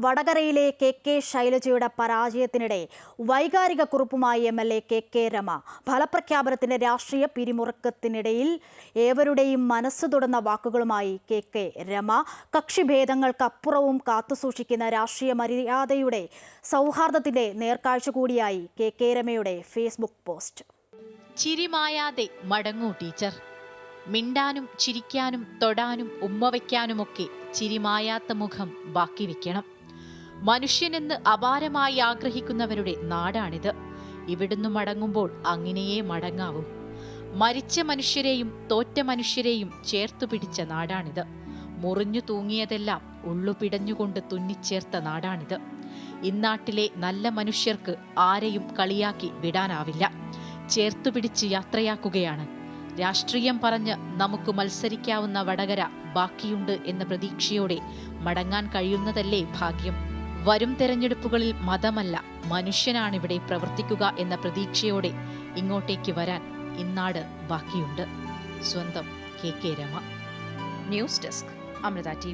വടകരയിലെ K K ശൈലജയുടെ പരാജയത്തിനിടെ വൈകാരിക കുറിപ്പുമായി M L A K K Rema ഫലപ്രഖ്യാപനത്തിന്റെ രാഷ്ട്രീയ പിരിമുറുക്കത്തിനിടയിൽ ഏവരുടെയും മനസ്സ് തൊടുന്ന വാക്കുകളുമായി കെ കെ രമ കക്ഷിഭേദങ്ങൾക്കപ്പുറവും കാത്തുസൂക്ഷിക്കുന്ന രാഷ്ട്രീയ മര്യാദയുടെ സൗഹാർദ്ദത്തിന്റെ നേർക്കാഴ്ച കൂടിയായി കെ കെ രമയുടെ ഫേസ്ബുക്ക് പോസ്റ്റ്. ചിരിമായാതെ മടങ്ങൂ ടീച്ചർ. മിണ്ടാനും ചിരിക്കാനും തൊടാനും ഉമ്മ വയ്ക്കാനുമൊക്കെ ചിരിമായാത്ത മുഖം ബാക്കി വെക്കണം. മനുഷ്യനെന്ന് അപാരമായി ആഗ്രഹിക്കുന്നവരുടെ നാടാണിത്. ഇവിടുന്ന് മടങ്ങുമ്പോൾ അങ്ങനെയേ മടങ്ങാവൂ. മരിച്ച മനുഷ്യരെയും തോറ്റ മനുഷ്യരെയും ചേർത്തു പിടിച്ച നാടാണിത്. മുറിഞ്ഞു തൂങ്ങിയതെല്ലാം ഉള്ളു പിടഞ്ഞുകൊണ്ട് തുന്നിച്ചേർത്ത നാടാണിത്. ഇന്നാട്ടിലെ നല്ല മനുഷ്യർക്ക് ആരെയും കളിയാക്കി വിടാനാവില്ല. ചേർത്തു പിടിച്ച് യാത്രയാക്കുകയാണ്. രാഷ്ട്രീയം പറഞ്ഞ് നമുക്ക് മത്സരിക്കാവുന്ന വടകര ബാക്കിയുണ്ട് എന്ന പ്രതീക്ഷയോടെ മടങ്ങാൻ കഴിയുന്നതല്ലേ ഭാഗ്യം? വരും തെരഞ്ഞെടുപ്പുകളിൽ മതമല്ല മനുഷ്യനാണിവിടെ പ്രവർത്തിക്കുക എന്ന പ്രതീക്ഷയോടെ ഇങ്ങോട്ടേക്ക് വരാൻ ഇന്നാട് ബാക്കിയുണ്ട്. സ്വന്തം K K Rama. News desk Amrita T